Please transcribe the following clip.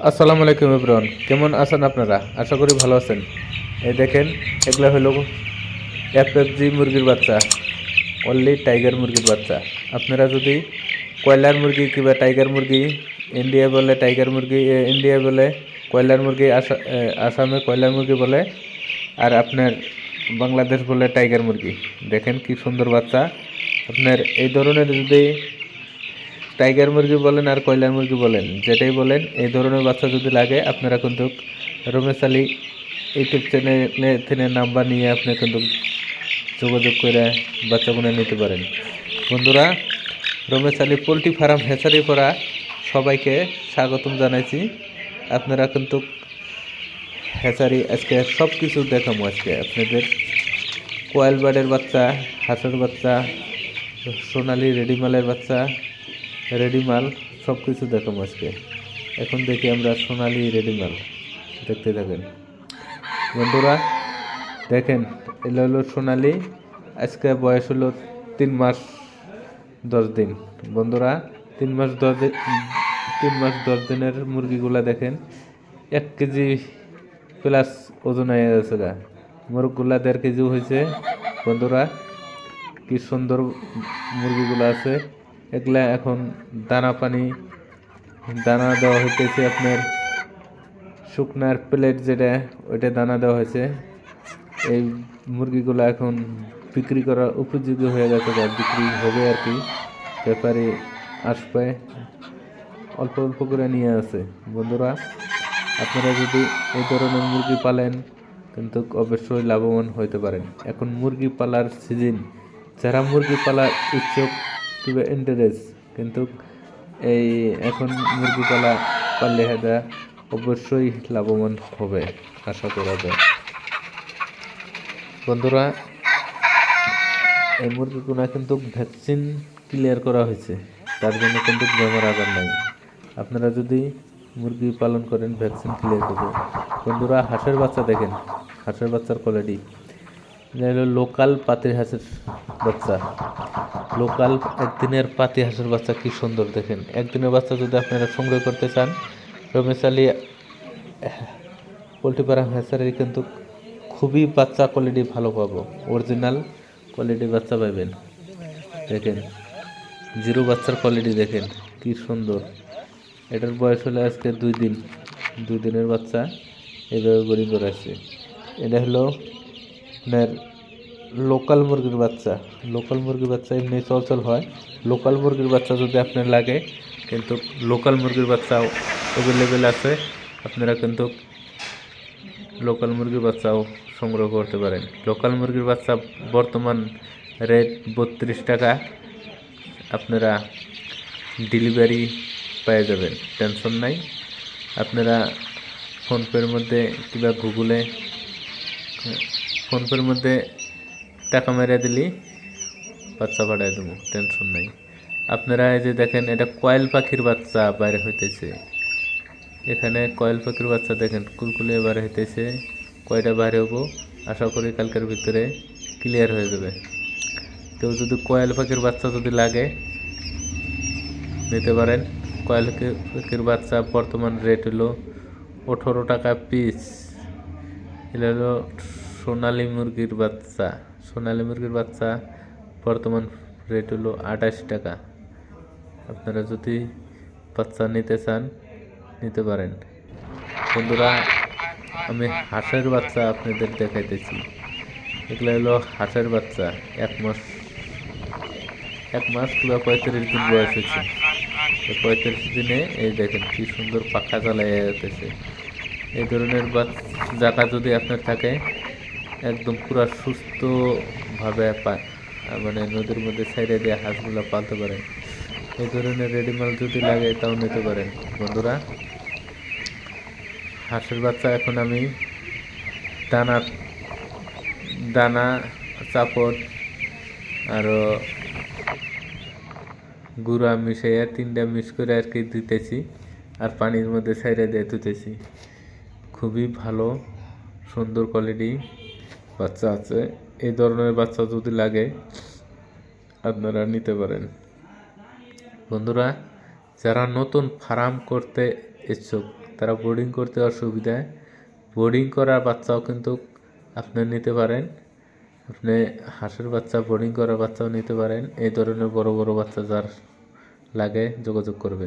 আসসালামু আলাইকুম ইব্রান কেমন আছেন আপনারা? আশা করি ভালো আছেন। এই দেখেন, এগুলো হলো এফ এফ মুরগির বাচ্চা। অনলি টাইগার মুরগির বাচ্চা। আপনারা যদি কয়লার মুরগি কিংবা টাইগার মুরগি ইন্ডিয়া বলে টাইগার মুরগি ইন্ডিয়া বলে কয়লার মুরগি, আসা- আসামে কয়লার মুরগি বলে, আর আপনার বাংলাদেশ বলে টাইগার মুরগি। দেখেন কি সুন্দর বাচ্চা। আপনার এই ধরনের যদি টাইগার মুরগি বলেন আর কয়লার মুরগি বলেন, যেটাই বলেন, এই ধরনের বাচ্চা যদি লাগে, আপনারা কিন্তু রমেশ আলী ইউটিউব চ্যানেলে থেকে নাম্বার নিয়ে আপনি কিন্তু যোগাযোগ করে বাচ্চাগুলো নিতে পারেন। বন্ধুরা, Ramesh Ali poultry farm hatchery করা সবাইকে স্বাগতম জানাইছি। আপনারা কিন্তু হেসারি আজকে সব কিছু দেখাবো আজকে। আপনাদের কোয়েল বার্ডের বাচ্চা, হাঁসের বাচ্চা, সোনালি রেডিমালের বাচ্চা রেডিমাল সব কিছু দেখাবো আজকে। এখন দেখি আমরা সোনালি রেডিমাল। দেখতে থাকেন। বন্ধুরা, দেখেন, এলো হলো সোনালি। আজকে বয়স হলো তিন মাস দশ দিন। বন্ধুরা, তিন মাস দশ দিন, তিন মাস দশ দিনের মুরগিগুলা দেখেন, এক কেজি প্লাস ওজন হয়ে গেছে গা। মুরগগুলা দেড় কেজি হয়েছে। বন্ধুরা, কি সুন্দর মুরগিগুলো আছে। এগুলা এখন দানা পানি, দানা দেওয়া হইতেছে আপনার শুকনার প্লেট যেটা, ওইটা দানা দেওয়া হয়েছে। এই মুরগিগুলো এখন বিক্রি করার উপযোগী হয়ে গেছে বা বিক্রি হবে আর কি। ব্যাপারে আসবে অল্প অল্প করে নিয়ে আসে বন্ধুরা, আপনারা যদি এই ধরনের মুরগি পালেন, কিন্তু অবশ্যই লাভবান হতে পারেন। এখন মুরগি পালার সিজন যারা মুরগি পালার ইচ্ছুক কিংবা ইন্টারেস্ট কিন্তু এই এখন মুরগি পালা পাললে হেদা অবশ্যই লাভবান হবে, আশা করা যায়। বন্ধুরা, এই মুরগিগুলো কিন্তু ভ্যাকসিন ক্লিয়ার করা হয়েছে, তার জন্য কিন্তু বেমার আজার নাই। আপনারা যদি মুরগি পালন করেন ভ্যাকসিন ক্লিয়ার করবে বন্ধুরা, হাঁসের বাচ্চা দেখেন, হাঁসের বাচ্চার কোয়ালিটি হলো লোকাল পাতি হাঁসের বাচ্চা। লোকাল একদিনের পাতি হাঁসের বাচ্চা কি সুন্দর দেখেন। একদিনের বাচ্চা যদি আপনারা সংগ্রহ করতে চান, Ramesh Ali poultry farm hatchery কিন্তু খুবই বাচ্চা কোয়ালিটি ভালো পাবো। অরিজিনাল কোয়ালিটি বাচ্চা পাবেন। দেখেন, জিরো বাচ্চার কোয়ালিটি দেখেন, কি সুন্দর। এটার বয়স হলো আজকে দুই দিন। দুই দিনের বাচ্চা এইভাবে বোরিং করে আসছে এটা হলো আপনার লোকাল মুরগির বাচ্চা। লোকাল মুরগির বাচ্চা এমনি চলচল হয়। লোকাল মুরগির বাচ্চা যদি আপনার লাগে, কিন্তু লোকাল মুরগির বাচ্চাও অ্যাভেলেবেল আছে, আপনারা কিন্তু লোকাল মুরগির বাচ্চাও সংগ্রহ করতে পারেন। লোকাল মুরগির বাচ্চা বর্তমান রেট বত্রিশ টাকা, আপনারা ডেলিভারি পেয়ে যাবেন। টেনশন নাই। আপনারা ফোনপের মধ্যে কিংবা গুগলে ফোনপের মধ্যে টাকা মেরে দিলি, বাচ্চা পাঠাই দেবো টেনশন নাই। আপনারা এই যে দেখেন, এটা কয়েল পাখির বাচ্চা বাইরে হইতেছে। এখানে কয়েল পাখির বাচ্চা দেখেন কুলকুলে বাইরে হইতেছে। কয়টা বাইরে হব? আশা করি কালকের ভিতরে ক্লিয়ার হয়ে যাবে। কেউ যদি কয়েল পাখির বাচ্চা যদি লাগে, নিতে পারেন। কয়েল পাখির বাচ্চা বর্তমান রেট হলো আঠেরো টাকা পিস এটা হলো সোনালি মুরগির বাচ্চা। সোনালি মুরগির বাচ্চা বর্তমান রেট হলো আঠাশ টাকা। আপনারা যদি বাচ্চা নিতে চান, নিতে পারেন। বন্ধুরা, আমি হাঁসের বাচ্চা আপনাদের দেখাইতেছি। এগুলো হলো হাঁসের বাচ্চা, এক মাস এক মাস কিংবা পঁয়ত্রিশ দিন বয়স হয়েছে। পঁয়ত্রিশ দিনে এই দেখেন কি সুন্দর পাখা চালাই যেতেছে এই ধরনের বাচ্চা যদি আপনার থাকে একদম পুরো সুস্থভাবে মানে নদীর মধ্যে সাইডে দিয়ে হাঁসগুলো পালতে পারেন এই ধরনের রেডিমাল যদি লাগে, তাও নিতে পারেন বন্ধুরা, হাঁসের বাচ্চা এখন আমি দানা দানা, চাপড় আরও গুঁড়া মিশাইয়া তিনটা মিক্স করে আর কি দিতেছি। আর পানির মধ্যে সাইডে দিয়ে ধুতেছি খুবই ভালো, সুন্দর কোয়ালিটি বাচ্চা আছে, এই ধরনের বাচ্চা যদি লাগে, আপনারা নিতে পারেন। বন্ধুরা, যারা নতুন ফার্ম করতে ইচ্ছুক, তারা বোর্ডিং করতে অসুবিধায় বোর্ডিং করা বাচ্চাও কিন্তু আপনি নিতে পারেন। আপনি হাঁসের বাচ্চা বোর্ডিং করা বাচ্চাও নিতে পারেন। এই ধরনের বড় বড় বাচ্চা যার লাগে যোগাযোগ করবেন।